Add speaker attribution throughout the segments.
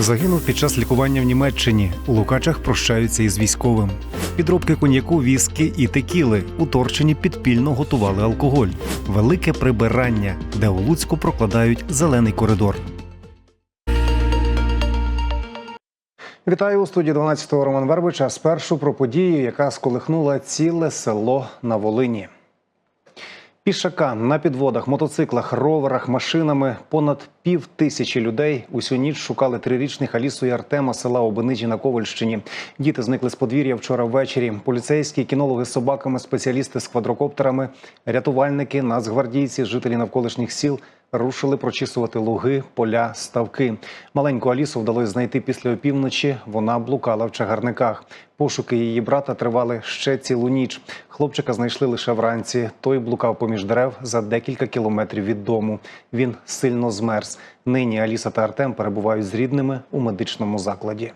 Speaker 1: Загинув під час лікування в Німеччині. У Лукачах прощаються із військовим. Підробки коньяку, віскі і текіли у Торчині підпільно готували алкоголь. Велике прибирання, де у Луцьку прокладають зелений коридор. Вітаю у студії 12-го Роман Вербича. Спершу про подію, яка сколихнула ціле село на Волині. Пішака на підводах, мотоциклах, роверах, машинами понад пів тисячі людей усю ніч шукали трирічних Алісу і Артема села Обениджі на Ковальщині. Діти зникли з подвір'я вчора ввечері. Поліцейські, кінологи з собаками, спеціалісти з квадрокоптерами, рятувальники, нацгвардійці, жителі навколишніх сіл рушили прочісувати луги, поля, ставки. Маленьку Алісу вдалося знайти після опівночі. Вона блукала в чагарниках. Пошуки її брата тривали ще цілу ніч. Хлопчика знайшли лише вранці. Той блукав поміж дерев за декілька кілометрів від дому. Він сильно змерз. Нині Аліса та Артем перебувають з рідними у медичному закладі.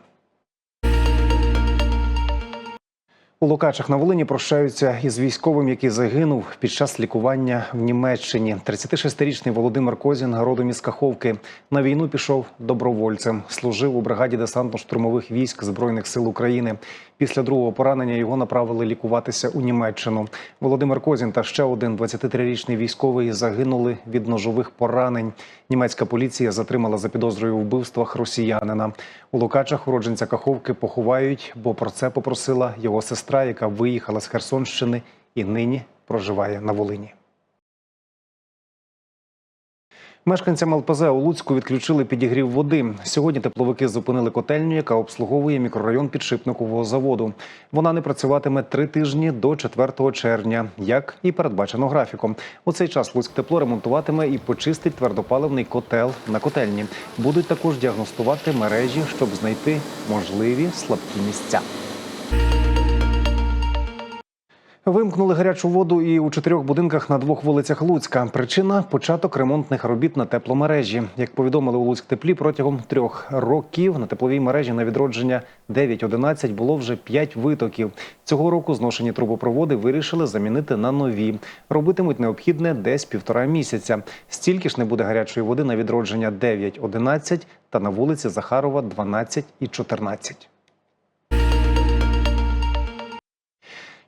Speaker 1: У Лукачах на Волині прощаються із військовим, який загинув під час лікування в Німеччині. 36-річний Володимир Козін, родом із Каховки, на війну пішов добровольцем. Служив у бригаді десантно-штурмових військ збройних сил України. Після другого поранення його направили лікуватися у Німеччину. Володимир Козін та ще один 23-річний військовий загинули від ножових поранень. Німецька поліція затримала за підозрою у вбивствах росіянина. У Лукачах уродженця Каховки поховають, бо про це попросила його сестра, яка виїхала з Херсонщини і нині проживає на Волині. Мешканцям ЛПЗ у Луцьку відключили підігрів води. Сьогодні тепловики зупинили котельню, яка обслуговує мікрорайон підшипникового заводу. Вона не працюватиме три тижні до 4 червня, як і передбачено графіком. У цей час Луцьктепло ремонтуватиме і почистить твердопаливний котел на котельні. Будуть також діагностувати мережі, щоб знайти можливі слабкі місця. Вимкнули гарячу воду і у чотирьох будинках на двох вулицях Луцька. Причина початок ремонтних робіт на тепломережі. Як повідомили у Луцьктеплі, протягом трьох років на тепловій мережі на відродження 9-11 було вже 5 витоків. Цього року зношені трубопроводи вирішили замінити на нові. Робитимуть необхідне десь півтора місяця. Стільки ж не буде гарячої води на відродження 9-11 та на вулиці Захарова 12 і 14.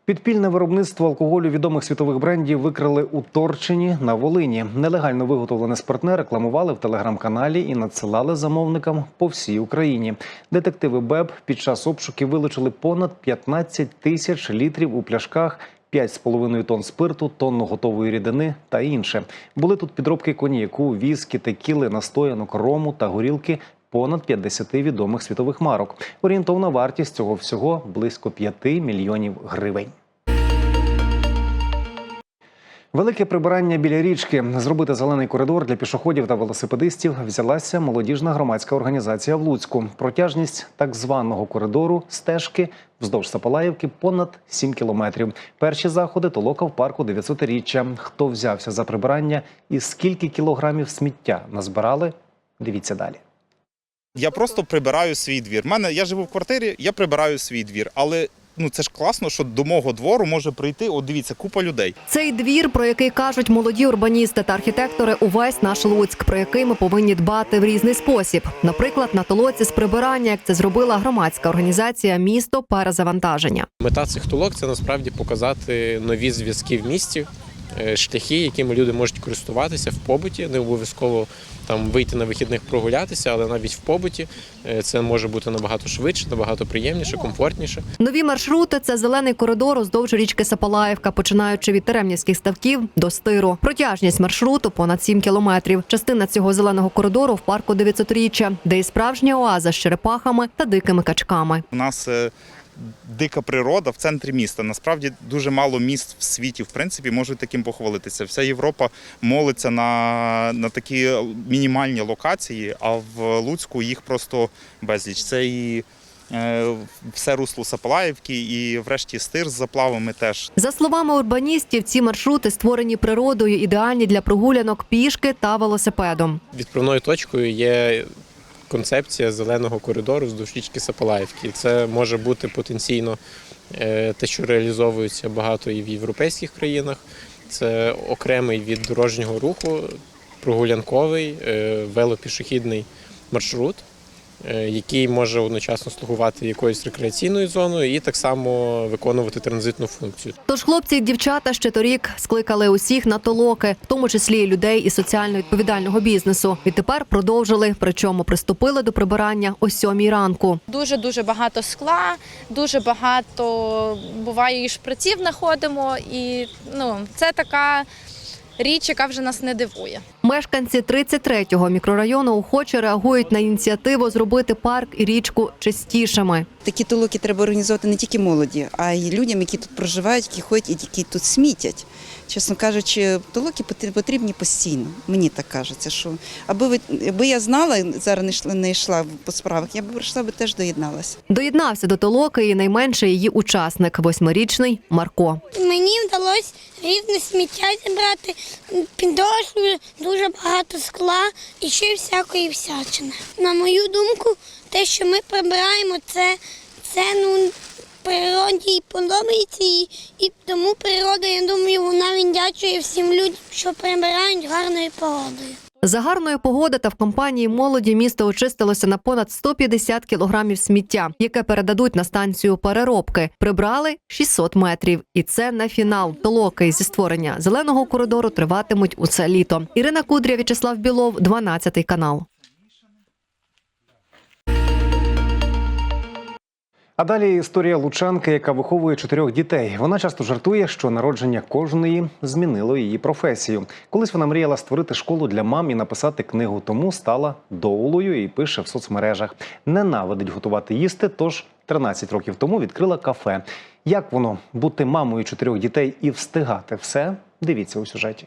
Speaker 1: Підпільне виробництво алкоголю відомих світових брендів викрили у Торчині на Волині. Нелегально виготовлене спиртне рекламували в телеграм-каналі і надсилали замовникам по всій Україні. Детективи БЕБ під час обшуків вилучили понад 15 тисяч літрів у пляшках. 5,5 тонн спирту, тонну готової рідини та інше. Були тут підробки коньяку, віскі, текіли, настоянок, рому та горілки понад 50 відомих світових марок. Орієнтовна вартість цього всього близько 5 мільйонів гривень. Велике прибирання біля річки зробити зелений коридор для пішоходів та велосипедистів взялася молодіжна громадська організація в Луцьку. Протяжність так званого коридору стежки вздовж Сапалаївки понад 7 кілометрів. Перші заходи толока в парку 900-річчя. Хто взявся за прибирання і скільки кілограмів сміття назбирали? Дивіться далі.
Speaker 2: Я просто прибираю свій двір. Мене я живу в квартирі, я прибираю свій двір. Але ну це ж класно, що до мого двору може прийти. От дивіться, купа людей.
Speaker 3: Цей двір, про який кажуть молоді урбаністи та архітектори, увесь наш Луцьк, про який ми повинні дбати в різний спосіб. Наприклад, на толоці з прибирання, як це зробила громадська організація Місто перезавантаження.
Speaker 4: Мета цих толок це насправді показати нові зв'язки в місті, шляхи, якими люди можуть користуватися в побуті, не обов'язково там вийти на вихідних прогулятися, але навіть в побуті е, це може бути набагато швидше, набагато приємніше, комфортніше.
Speaker 3: Нові маршрути це зелений коридор уздовж річки Сапалаївка, починаючи від Теремнівських ставків до стиру. Протяжність маршруту понад 7 кілометрів. Частина цього зеленого коридору в парку 900-річчя, де і справжня оаза з черепахами та дикими качками.
Speaker 2: У нас е, дика природа в центрі міста. Насправді дуже мало міст в світі, в принципі, можуть таким похвалитися. Вся Європа молиться на, на такі мінімальні локації, а в Луцьку їх просто безліч. Це і е, все русло Сапалаївки, і врешті стир з заплавами теж.
Speaker 3: За словами урбаністів, ці маршрути створені природою, ідеальні для прогулянок пішки та велосипедом.
Speaker 4: Відправною точкою є концепція зеленого коридору з річки Сапалаївки. Це може бути потенційно е, те, що реалізовується багато і в європейських країнах. Це окремий від дорожнього руху, прогулянковий, е, велопішохідний маршрут, який може одночасно слугувати якоюсь рекреаційною зоною і так само виконувати транзитну функцію.
Speaker 3: Тож хлопці і дівчата ще торік скликали усіх на толоки, в тому числі і людей із соціально відповідального бізнесу. Відтепер продовжили, причому приступили до прибирання о сьомій ранку.
Speaker 5: Дуже дуже багато скла, дуже багато буває і шприців знаходимо. І ну це така річ, яка вже нас не дивує.
Speaker 3: Мешканці 33-го мікрорайону охоче реагують на ініціативу зробити парк і річку чистішими.
Speaker 6: Такі толоки треба організувати не тільки молоді, а й людям, які тут проживають, які ходять і які тут смітять. Чесно кажучи, толоки потр- потрібні постійно. Мені так кажеться, що аби ви аби я знала, зараз не йшла, не йшла по справах, я б прийшла би теж доєдналася.
Speaker 3: Доєднався до толоки і найменший її учасник, восьмирічний Марко.
Speaker 7: Мені вдалося різне сміття зібрати, підошви, дуже багато скла і ще всякої всячини. На мою думку, те, що ми прибираємо, це, це ну, природі і подобається, і, і тому природа, я думаю, вона віддячує всім людям, що прибирають гарною погодою.
Speaker 3: За гарної погоди та в компанії молоді місто очистилося на понад 150 кілограмів сміття, яке передадуть на станцію переробки. Прибрали 600 метрів, і це не фінал. Толоки зі створення зеленого коридору триватимуть усе літо. Ірина Кудря, В'ячеслав Білов, 12 канал.
Speaker 1: А далі історія лучанки, яка виховує чотирьох дітей. Вона часто жартує, що народження кожної змінило її професію. Колись вона мріяла створити школу для мам і написати книгу, тому стала доулою і пише в соцмережах. Ненавидить готувати їсти, тож 13 років тому відкрила кафе. Як воно бути мамою чотирьох дітей і встигати все? Дивіться у сюжеті.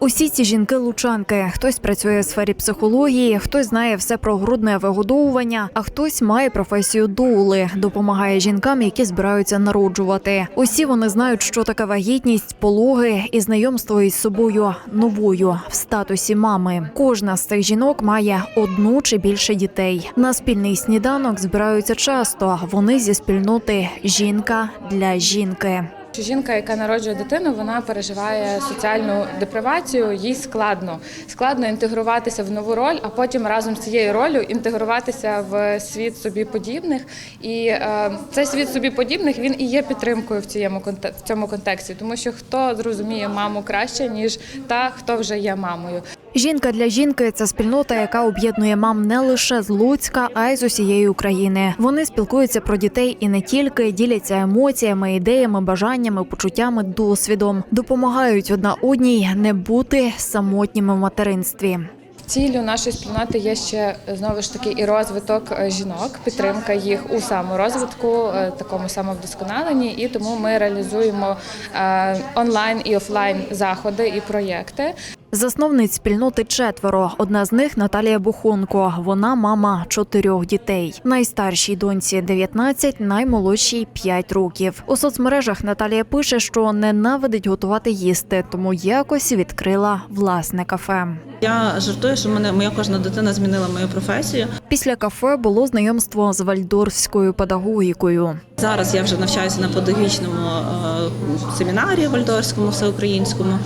Speaker 8: Усі ці жінки лучанки. Хтось працює в сфері психології, хтось знає все про грудне вигодовування, а хтось має професію доули, допомагає жінкам, які збираються народжувати. Усі вони знають, що таке вагітність, пологи і знайомство із собою новою в статусі мами. Кожна з цих жінок має одну чи більше дітей. На спільний сніданок збираються часто. Вони зі спільноти жінка для жінки.
Speaker 9: Що Жінка, яка народжує дитину, вона переживає соціальну депривацію, їй складно. Складно інтегруватися в нову роль, а потім разом з цією ролью інтегруватися в світ собі подібних. І е, цей світ собі подібних він і є підтримкою в цьому в цьому контексті, тому що хто зрозуміє маму краще, ніж та, хто вже є мамою.
Speaker 8: Жінка для жінки це спільнота, яка об'єднує мам не лише з Луцька, а й з усієї України. Вони спілкуються про дітей і не тільки діляться емоціями, ідеями, бажаннями, почуттями, досвідом, допомагають одна одній не бути самотніми в материнстві.
Speaker 9: Ціллю нашої спільноти є ще знову ж таки і розвиток е, жінок, підтримка їх у саморозвитку, е, такому самовдосконаленні. І тому ми реалізуємо е, онлайн і офлайн заходи і проєкти.
Speaker 8: Засновниць спільноти четверо. Одна з них Наталія Бухонко. Вона мама чотирьох дітей. Найстаршій доньці 19, наймолодшій 5 років. У соцмережах Наталія пише, що ненавидить готувати їсти, тому якось відкрила власне кафе.
Speaker 10: Я жартую, що мене моя кожна дитина змінила мою професію.
Speaker 8: Після кафе було знайомство з вальдорфською педагогікою.
Speaker 10: Зараз я вже навчаюся на педагогічному е, семінарі вальдорському всеукраїнському.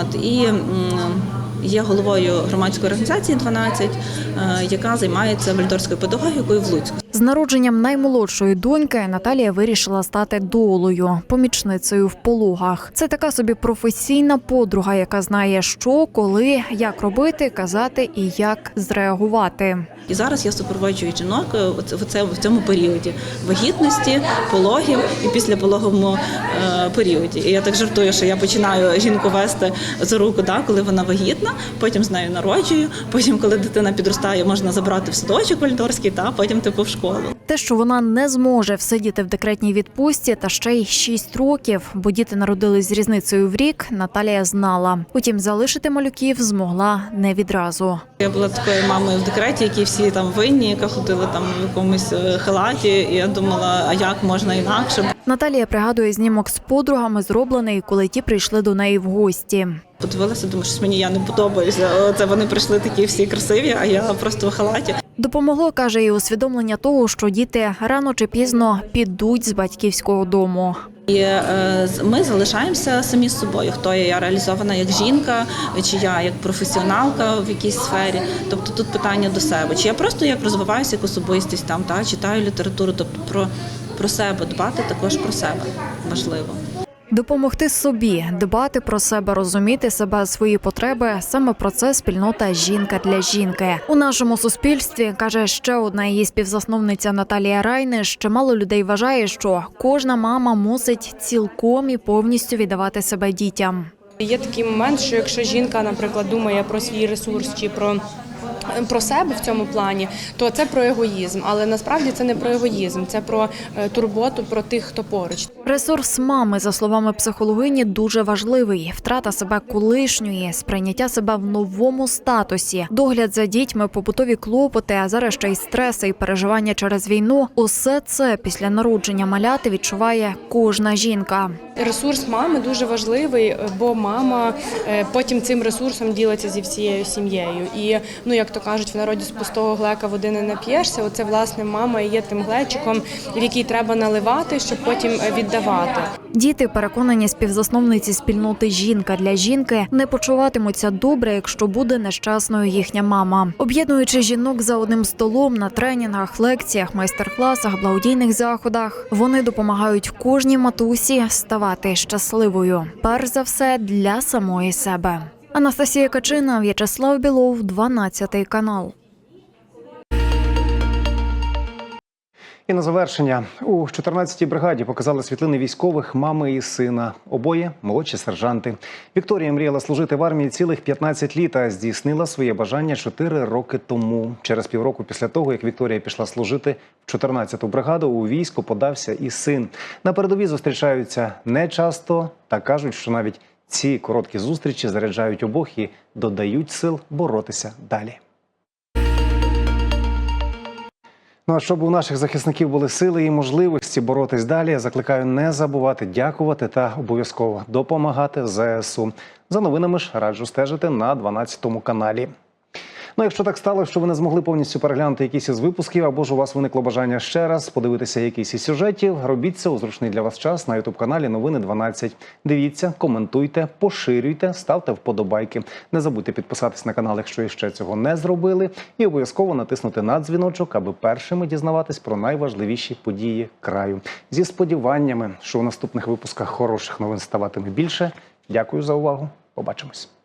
Speaker 10: От і є головою громадської організації 12, е, яка займається вальдорською педагогікою в Луцьку.
Speaker 8: З народженням наймолодшої доньки Наталія вирішила стати долою, помічницею в пологах. Це така собі професійна подруга, яка знає, що, коли, як робити, казати і як зреагувати.
Speaker 10: І зараз я супроводжую жінок е, в в цьому періоді вагітності, пологів і післяпологовому е, періоді. І я так жартую, що я починаю жінку вести за руку, да, коли вона вагітна, потім з нею народжую. Потім, коли дитина підростає, можна забрати в садочок вальдорський, та потім типу в школу.
Speaker 8: Те, що вона не зможе всидіти в декретній відпустці та ще й 6 років, бо діти народились з різницею в рік, Наталія знала. Утім, залишити малюків змогла не відразу.
Speaker 10: Я була такою мамою в декреті, які всі там винні, яка ходила там в якомусь е, халаті. І я думала, а як можна інакше?
Speaker 8: Наталія пригадує знімок з подругами, зроблений, коли ті прийшли до неї в гості.
Speaker 10: Подивилася, думаю, що мені я не подобаюся. Це вони прийшли такі всі красиві, а я просто в халаті.
Speaker 8: Допомогло, каже, і усвідомлення того, що діти рано чи пізно підуть з батьківського дому.
Speaker 10: І е, ми залишаємося самі з собою. Хто є я реалізована як жінка, чи я як професіоналка в якійсь сфері. Тобто тут питання до себе. Чи я просто як розвиваюся як особистість там, та читаю літературу, тобто про, про себе дбати також про себе важливо.
Speaker 8: Допомогти собі, дбати про себе, розуміти себе, свої потреби саме про це спільнота жінка для жінки у нашому суспільстві каже ще одна її співзасновниця Наталія Райниш. Чимало людей вважає, що кожна мама мусить цілком і повністю віддавати себе дітям.
Speaker 11: Є такий момент, що якщо жінка, наприклад, думає про свій ресурс чи про. Про себе в цьому плані, то це про егоїзм, але насправді це не про егоїзм, це про е, турботу про тих, хто поруч.
Speaker 8: Ресурс мами, за словами психологині, дуже важливий. Втрата себе колишньої, сприйняття себе в новому статусі, догляд за дітьми, побутові клопоти, а зараз ще й стреси і переживання через війну. Усе це після народження маляти відчуває кожна жінка.
Speaker 11: Ресурс мами дуже важливий, е, бо мама е, потім цим ресурсом ділиться зі всією сім'єю. І ну як то кажуть, в народі з пустого глека води не нап'єшся. Оце власне мама і є тим глечиком, в який треба наливати, щоб потім е, віддавати.
Speaker 8: Діти, переконані співзасновниці спільноти жінка для жінки, не почуватимуться добре, якщо буде нещасною їхня мама. Об'єднуючи жінок за одним столом на тренінгах, лекціях, майстер-класах, благодійних заходах, вони допомагають кожній матусі ставати щасливою. Перш за все для самої себе. Анастасія Качина, В'ячеслав Білов, 12 канал.
Speaker 1: І на завершення у 14-й бригаді показали світлини військових мами і сина. Обоє молодші сержанти. Вікторія мріяла служити в армії цілих 15 літ, а здійснила своє бажання 4 роки тому. Через півроку після того, як Вікторія пішла служити в 14-ту бригаду, у військо подався і син. На передовій зустрічаються не часто та кажуть, що навіть ці короткі зустрічі заряджають обох і додають сил боротися далі. Ну а щоб у наших захисників були сили і можливості боротись далі, я закликаю не забувати дякувати та обов'язково допомагати ЗСУ. За новинами ж раджу стежити на 12 каналі. Ну, якщо так стало, що ви не змогли повністю переглянути якісь із випусків, або ж у вас виникло бажання ще раз подивитися якийсь із сюжетів, робіть це у зручний для вас час на ютуб каналі Новини 12. Дивіться, коментуйте, поширюйте, ставте вподобайки. Не забудьте підписатись на канал, якщо ще цього не зробили, і обов'язково натиснути на дзвіночок, аби першими дізнаватись про найважливіші події краю. Зі сподіваннями, що у наступних випусках хороших новин ставатиме більше. Дякую за увагу. Побачимось.